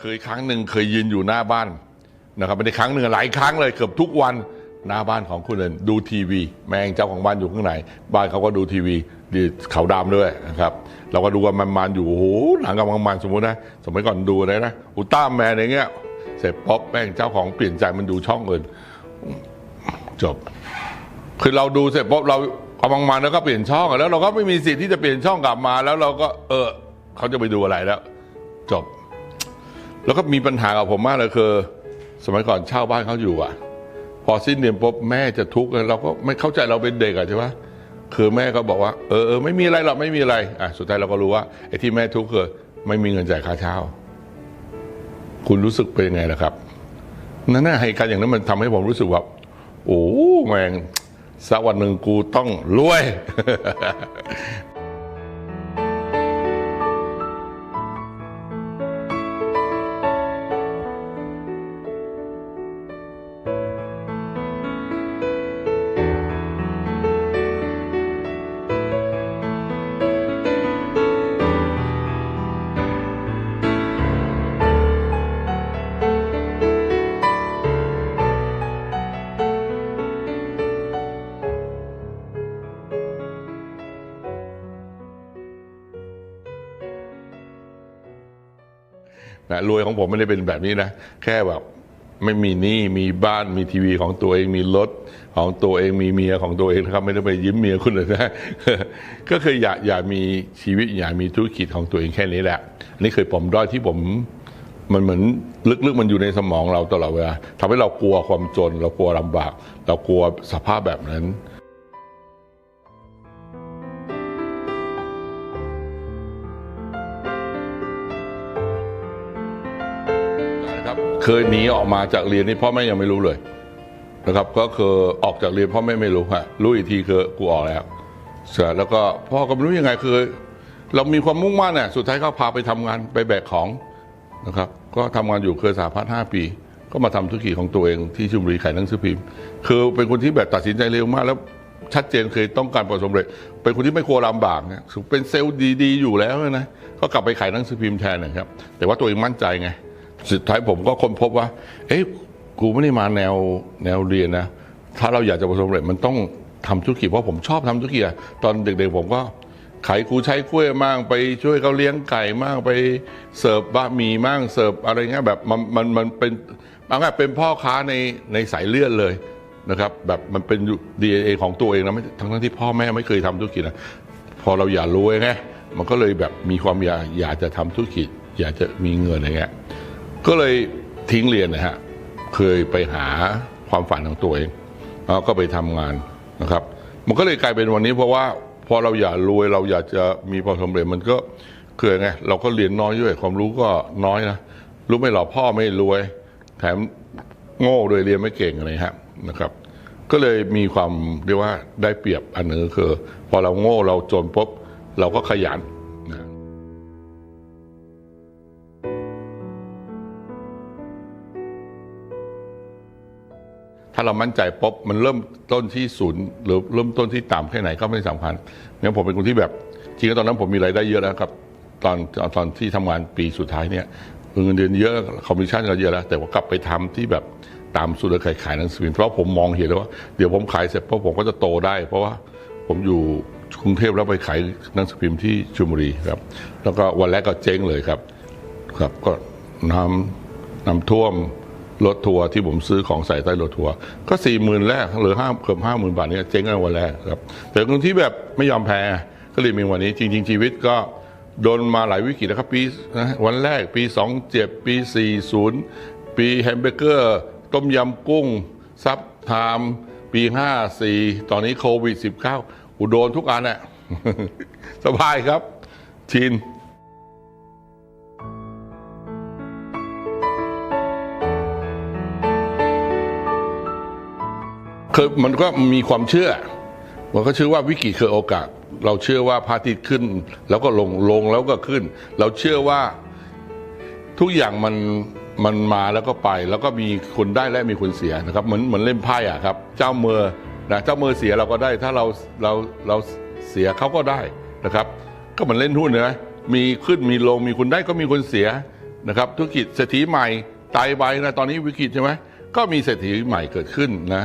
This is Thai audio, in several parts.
เคยครั้งหนึ่งเคยยืนอยู่หน้าบ้านนะครับไม่ได้ครั้งหนึ่งหลายครั้งเลยเกือบทุกวันหน้าบ้านของคุณเอิญดูทีวี แม่งเจ้าของบ้านอยู่ข้างในบ้านเขาก็ดูทีวีดีเขาดำด้วยนะครับเราก็ดูว่ามันมันๆอยู่โอ้โหหนังกำลังมันสมมตินะสมัยก่อนดูอะไรนะอุลต้าแมนอะไรเงี้ยเสร็จป๊อปแม่งเจ้าของเปลี่ยนใจมันดูช่องอื่นจบ คือเราดูเสร็จปุ๊บเรากำลังมาแล้วก็เปลี่ยนช่องแล้ว เราก็ไม่มีสิทธิ์ที่จะเปลี่ยนช่องกลับมา แล้วเราก็เออเขาจะไปดูอะไรแล้ว จบ แล้วก็มีปัญหากับผมมากเลยคือ สมัยก่อนเช่าบ้านเขาอยู่อะ พอสิ้นเดือนปุ๊บแม่จะทุกข์เราก็ไม่เข้าใจเราเป็นเด็กอะใช่ไหมคือแม่ก็บอกว่าเออเออไม่มีอะไรหรอกไม่มีอะไรอะสุดท้ายเราก็รู้ว่าไอ้ที่แม่ทุกข์คือไม่มีเงินจ่ายค่าเช่าคุณรู้สึกเป็นยังไงล่ะครับนั่นน่ะเหตุการณ์อย่างนั้นมันทำให้ผมรู้สึกว่าโอ้แมงสักวันหนึ่งกูต้องรวย นะรวยของผมไม่ได้เป็นแบบนี้นะ แค่แบบไม่มีหนี้มีบ้านมีทีวีของตัวเองมีรถของตัวเองมีเมียของตัวเองนะครับ ไม่ได้ไปยิ้มเมียคุณเลยนะก็คืออยากอยากมีชีวิตอยากมีธุรกิจของตัวเองแค่นี้แหละอันนี่เคยผมด้อยที่ผมมันเหมือนลึกๆมันอยู่ในสมองเราตลอดเวลาทำให้เรากลัวความจน เรากลัวลำบาก เรากลัวสภาพแบบนั้น เคยหนีออกมาจากเรียนนี่พ่อแม่ยังไม่รู้เลยนะครับ ก็คือออกจากเรียนพ่อแม่ไม่รู้ฮะรู้อีกทีคือกูออกแล้วเสร็จแล้วก็พ่อก็ไม่รู้ยังไงคือ เรามีความมุ่งมั่นเนี่ยสุดท้ายก็พาไปทำงานไปแบกของนะครับ ก็ทำงานอยู่เครือสาพัฒน์ห้าปี ก็มาทำธุรกิจของตัวเองที่ชลบุรีขายหนังสือพิมพ์ คือเป็นคนที่แบบตัดสินใจเร็วมากแล้วชัดเจนเคยต้องการประสบเร็จเป็นคนที่ไม่กลัวลำบากนะเป็นเซลล์ดี ๆ อยู่แล้วนะก็กลับไปขายหนังสือพิมพ์แทนนะครับ แต่ว่าตัวเองมั่นใจไง สุดท้ายผมก็ค้นพบว่า เอ๊ะกูไม่ได้มาแนวแนวเรียนนะ ถ้าเราอยากจะประสบความสำเร็จมันต้องทำธุรกิจเพราะผมชอบทำธุรกิจตอนเด็กๆผมก็ขายกูใช้กล้วยมั่งไปช่วยเขาเลี้ยงไก่มั่งไปเสิร์ฟบะหมี่มั่งเสิร์ฟอะไรเงี้ยแบบมันมันมันเป็นเอาง่ายเป็นพ่อค้าในในสายเลือดเลยนะครับ แบบมันเป็นดีเอของตัวเองนะไม่ทั้งทั้งที่พ่อแม่ไม่เคยทำธุรกิจนะพอเราอยากรวยไงมันก็เลยแบบมีความอยากอยากจะทำธุรกิจ อยากจะมีเงินอะไรเงี้ย ก็เลยทิ้งเรียนนะฮะเคยไปหาความฝันของตัวเองแล้วก็ไปทำงานนะครับ มันก็เลยกลายเป็นวันนี้เพราะว่าพอเราอยากรวยเราอยากจะมีความสำเร็จมันก็เคือไงเราก็เรียนน้อยด้วยความรู้ก็น้อยนะรู้ไม่หรอพ่อไม่รวย แถมโง่ด้วยเรียนไม่เก่งอะไรฮะนะครับ ก็เลยมีความเรียกว่าได้เปรียบอันหนึ่งคือ พอเราโง่เราจนปุ๊บเราก็ขยัน เรามั่นใจปุ๊บมันเริ่มต้นที่ศูนย์หรือเริ่มต้นที่ต่ำแค่ไหนก็ไม่สำคัญงั้นผมเป็นคนที่แบบจริงๆตอนนั้นผมมีรายได้เยอะแล้วครับตอนตอนที่ทำงานปีสุดท้ายเนี่ยเงินเดือนเยอะคอมมิชชั่นก็เยอะแล้วแต่ว่ากลับไปทำที่แบบตามสูตรขายขายหนังสือพิมพ์เพราะผมมองเห็นแล้วว่าเดี๋ยวผมขายเสร็จปุ๊บผมก็จะโตได้ เพราะว่าผมอยู่กรุงเทพแล้วไปขายหนังสือพิมพ์ที่ชลบุรีครับ แล้วก็วันแรกก็เจ๊งเลยครับ ครับก็น้ำน้ำท่วม รถทัวร์ที่ผมซื้อของใส่ใต้รถทัวร์ก็สี่หมื่นแรกหรือห้าเกือบห้าหมื่นบาทเนี่ยเจ๊งกันวันแรกครับ แต่คนที่แบบไม่ยอมแพ้ก็เลยมีวันนี้จริง ๆ ชีวิตก็โดนมาหลายวิกฤตนะครับปีนะวันแรกปีสองเจ็ดปีสี่ศูนย์ปีแฮมเบอร์เกอร์ ต้มยำกุ้ง ซับไทม์ปีห้าสี่ตอนนี้โควิดสิบเก้าอุโดนทุกอันน่ะสบายครับชิน คือมันก็มีความเชื่อ มันก็เชื่อว่าวิกฤตคือโอกาส เราเชื่อว่าพระอาทิตย์ขึ้น แล้วก็ลงลงแล้วก็ขึ้น เราเชื่อว่าทุกอย่างมันมันมาแล้วก็ไป แล้วก็มีคนได้และมีคนเสียนะครับเหมือนเหมือนเล่นไพ่อะครับ เจ้าเมือนะเจ้าเมือเสียเราก็ได้ถ้าเราเราเราเสียเขาก็ได้นะครับ ก็เหมือนเล่นหุ้นนะมีขึ้นมีลงมีคนได้ก็มีคนเสียนะครับธุรกิจเศรษฐีใหม่ตายไปนะตอนนี้วิกฤตใช่ไหมก็มีเศรษฐีใหม่เกิดขึ้นนะ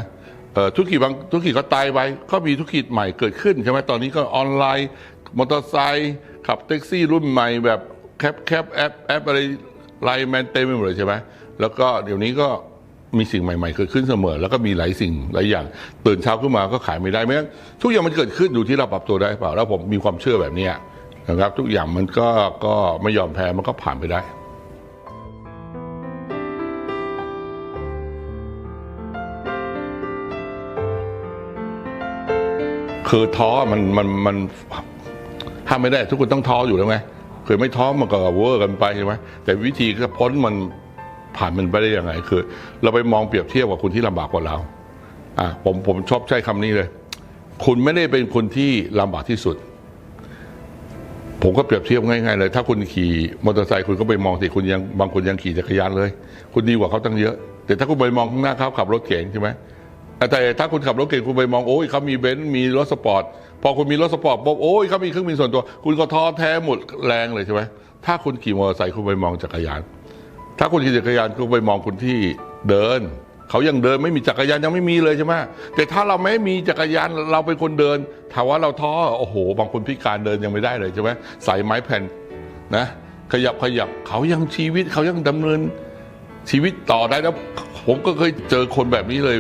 ธุรกิจบางธุรกิจก็ตายไปก็มีธุรกิจใหม่เกิดขึ้นใช่ไหมตอนนี้ก็ออนไลน์มอเตอร์ไซค์ขับแท็กซี่รุ่นใหม่แบบแคปแคปแอปแอปอะไรไลน์แมนเต็มไปหมดเลยใช่ไหมแล้วก็เดี๋ยวนี้ก็มีสิ่งใหม่ๆเกิดขึ้นเสมอ แล้วก็มีหลายสิ่งหลายอย่าง ตื่นเช้าขึ้นมาก็ขายไม่ได้ไม่งั้นทุกอย่างมันเกิดขึ้นอยู่ที่เราปรับตัวได้เปล่าแล้วผมมีความเชื่อแบบนี้นะครับ ทุกอย่างมันก็ก็ไม่ยอมแพ้มันก็ผ่านไปได้ คือท้อมันมันมันห้ามไม่ได้ทุกคนต้องท้ออยู่แล้วไงเคยไม่ท้อมันก็เวอร์กันไปใช่ไหมแต่วิธีจะพ้นมันผ่านมันไปได้ยังไงคือ เราไปมองเปรียบเทียบกับคนที่ลำบากกว่าเราอะผมผมชอบใช้คำนี้เลย คุณไม่ได้เป็นคนที่ลำบากที่สุด ผมก็เปรียบเทียบง่ายๆเลย ถ้าคุณขี่มอเตอร์ไซค์คุณก็ไปมองสิคุณยังบางคนยังขี่จักรยานเลย คุณดีกว่าเขาตั้งเยอะ แต่ถ้าคุณไปมองข้างหน้าเขาขับรถเก๋งใช่ไหม แต่ถ้าคุณขับรถเก๋งคุณไปมองโอ้ยเขามีเบนซ์มีรถสปอร์ตพอคุณมีรถสปอร์ตปุ๊บโอ้ยเขามีเครื่องบินส่วนตัว คุณก็ท้อแท้หมดแรงเลยใช่ไหมถ้าคุณขี่มอเตอร์ไซค์คุณไปมองจักรยาน ถ้าคุณขี่จักรยานคุณไปมองคนที่เดินเขายังเดินไม่มีจักรยานยังไม่มีเลยใช่ไหมแต่ถ้าเราไม่มีจักรยานเราเป็นคนเดินถามว่าเราท้อโอ้โห บางคนพิการเดินยังไม่ได้เลยใช่ไหมใส่ไม้แผ่นนะ ขยับขยับเขายังชีวิตเขายังดำเนินชีวิตต่อได้แล้วผมก็เคยเจอคนแบบนี้เลย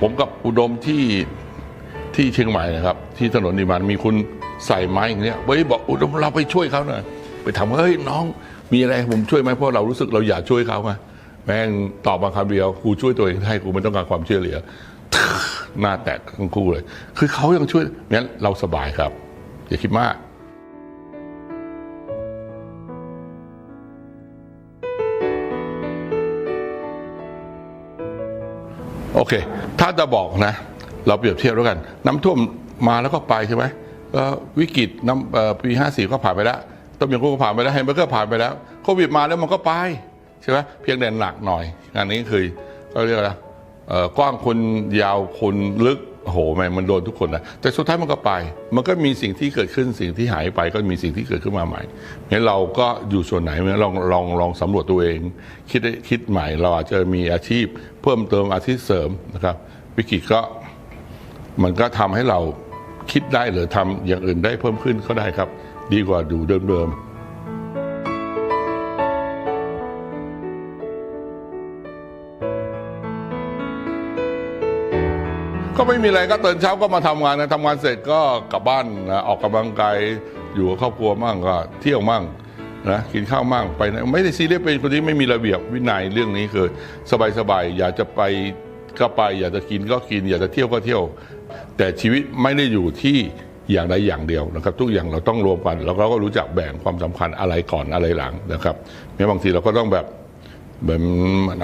ผมกับอุดมที่ที่เชียงใหม่นะครับ ที่ถนนนิมานมีคุณใส่ไม้อย่างเนี้ยเว้ยบอกอุดมเราไปช่วยเขาหน่อยไปถามว่าเฮ้ยน้องมีอะไรผมช่วยไหมเพราะเรารู้สึกเราอยากช่วยเขาไงแม่งตอบมาคำเดียวกูช่วยตัวเองได้กูไม่ต้องการความช่วยเหลือหน้าแตกทั้งคู่เลย คือเขายังช่วยงั้นเราสบายครับ อย่าคิดมาก โอเค ถ้าจะบอกนะ เราเปรียบเทียบด้วยกัน น้ำท่วมมาแล้วก็ไปใช่ไหมก็วิกฤตน้ำปีห้าสี่ก็ผ่านไปแล้วต้มยำกุ้งก็ผ่านไปแล้วไฮเบอร์เกอร์ผ่านไปแล้วโควิดมาแล้วมันก็ไปใช่ไหมเพียงแต่หนักหน่อยงานนี้คือก็เรียกว่ากว้างคนยาวคนลึก โอ้โหแม่มันโดนทุกคนนะแต่สุดท้ายมันก็ไป มันก็มีสิ่งที่เกิดขึ้นสิ่งที่หายไปก็มีสิ่งที่เกิดขึ้นมาใหม่งั้นเราก็อยู่ส่วนไหนงั้นลองลองลองสำรวจตัวเอง คิดได้คิดใหม่เราอาจจะมีอาชีพ เพิ่มเติมอาชีพเสริมนะครับวิกฤตก็มันก็ทำให้เราคิดได้หรือทำอย่างอื่นได้เพิ่มขึ้นก็ได้ครับ ดีกว่าดูเดิมๆ ก็ไม่มีอะไรก็ตื่นเช้าก็มาทำงานนะทำงานเสร็จก็กลับบ้านนะออกกำลังกายอยู่กับครอบครัวมั่งก็เที่ยวมั่งนะกินข้าวมั่งไปนะไม่ได้ซีเรียสเป็นคนที่ไม่มีระเบียบวินัยเรื่องนี้คือสบายๆอยากจะไปก็ไป อยากจะกินก็กิน อยากจะเที่ยวก็เที่ยว แต่ชีวิตไม่ได้อยู่ที่อย่างใดอย่างเดียวนะครับ ทุกอย่างเราต้องรวมกันแล้วเราก็รู้จักแบ่งความสำคัญอะไรก่อนอะไรหลังนะครับแม้บางทีเราก็ต้องแบบแบบ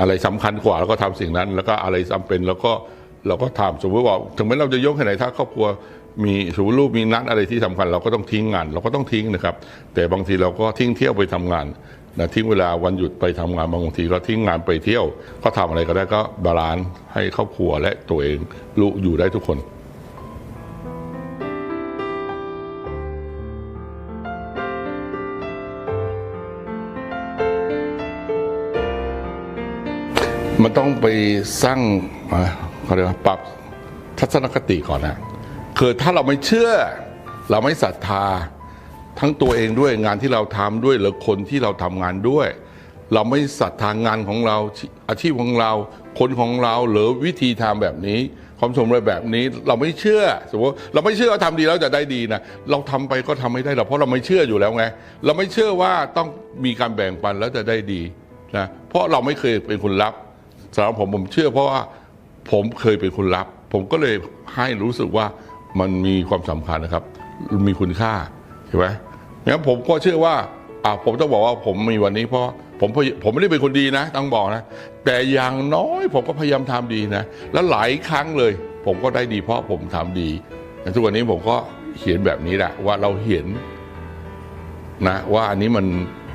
อะไรสำคัญกว่าเราก็ทำสิ่งนั้น แล้วก็อะไรจำเป็นแล้วก็ เราก็ทำสมมติว่าถึงแม้เราจะยกให้ไหนถ้าครอบครัวมีสมมติลูกมีนัดอะไรที่สำคัญเราก็ต้องทิ้งงาน เราก็ต้องทิ้งนะครับ แต่บางทีเราก็ทิ้งเที่ยวไปทำงานนะทิ้งเวลาวันหยุดไปทำงานบางทีก็ทิ้งงานไปเที่ยว ก็ทำอะไรก็ได้ก็บาลานซ์ให้ครอบครัวและตัวเองลูกอยู่ได้ทุกคนมันต้องไปสร้างอะ เขาเรียกว่าปรับทัศนคติก่อนนะคือถ้าเราไม่เชื่อ เราไม่ศรัทธา ทั้งตัวเองด้วยงานที่เราทำด้วยหรือคนที่เราทำงานด้วย เราไม่ศรัทธางานของเราอาชีพของเรา คนของเราหรือวิธีทำแบบนี้ความสมบูรณ์แบบนี้ เราไม่เชื่อสมมติเราไม่เชื่อว่าทำดีแล้วจะได้ดีนะเราทำไปก็ทำไม่ได้หรอกเพราะเราไม่เชื่ออยู่แล้วไง เราไม่เชื่อว่าต้องมีการแบ่งปันแล้วจะได้ดีนะเพราะเราไม่เคยเป็นคนรับสำหรับผมผมเชื่อเพราะว่า ผมเคยเป็นคนรับ ผมก็เลยให้รู้สึกว่ามันมีความสำคัญนะครับ มีคุณค่าใช่ไหมงั้นผมก็เชื่อว่าอ่าผมต้องบอกว่าผมมีวันนี้เพราะผมผมไม่ได้เป็นคนดีนะ ต้องบอกนะ แต่อย่างน้อยผมก็พยายามทำดีนะ แล้วหลายครั้งเลย ผมก็ได้ดีเพราะผมทำดีทุกวันนี้ผมก็เขียนแบบนี้แหละว่าเราเห็นนะว่าอันนี้มัน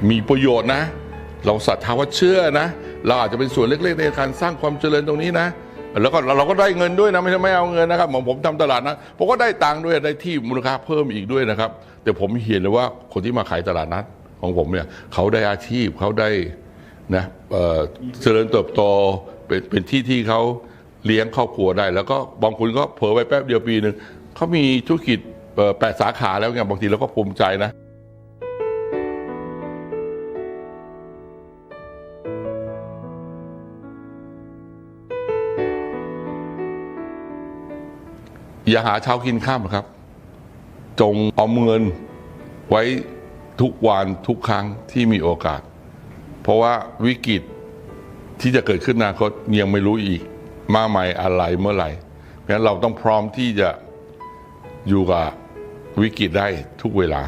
มีประโยชน์นะ เราศรัทธาว่าเชื่อนะ เราอาจจะเป็นส่วนเล็กๆในการสร้างความเจริญตรงนี้นะ แล้วก็เราก็ได้เงินด้วยนะไม่ใช่ไม่เอาเงินนะครับเหมือนผมทำตลาดนะผมก็ได้ตังค์ด้วยได้ที่มูลค่าเพิ่มอีกด้วยนะครับ แต่ผมเห็นเลยว่าคนที่มาขายตลาดนัดของผมเนี่ยเขาได้อาชีพเขาได้นะเออเจริญเติบโตเป็นเป็นที่ที่เขาเลี้ยงครอบครัวได้ แล้วก็บางคนก็เผลอไปแป๊บเดียวปีหนึ่งเขามีธุรกิจแปดสาขาแล้วไงบางทีเราก็ภูมิใจนะ อย่าหาเช้ากินข้ามนะครับ จงเอาเงินไว้ทุกวันทุกครั้งที่มีโอกาส เพราะว่าวิกฤตที่จะเกิดขึ้นอนาคตยังไม่รู้อีก มาใหม่อะไรเมื่อไหร่เพราะฉะนั้นเราต้องพร้อมที่จะอยู่กับวิกฤตได้ทุกเวลา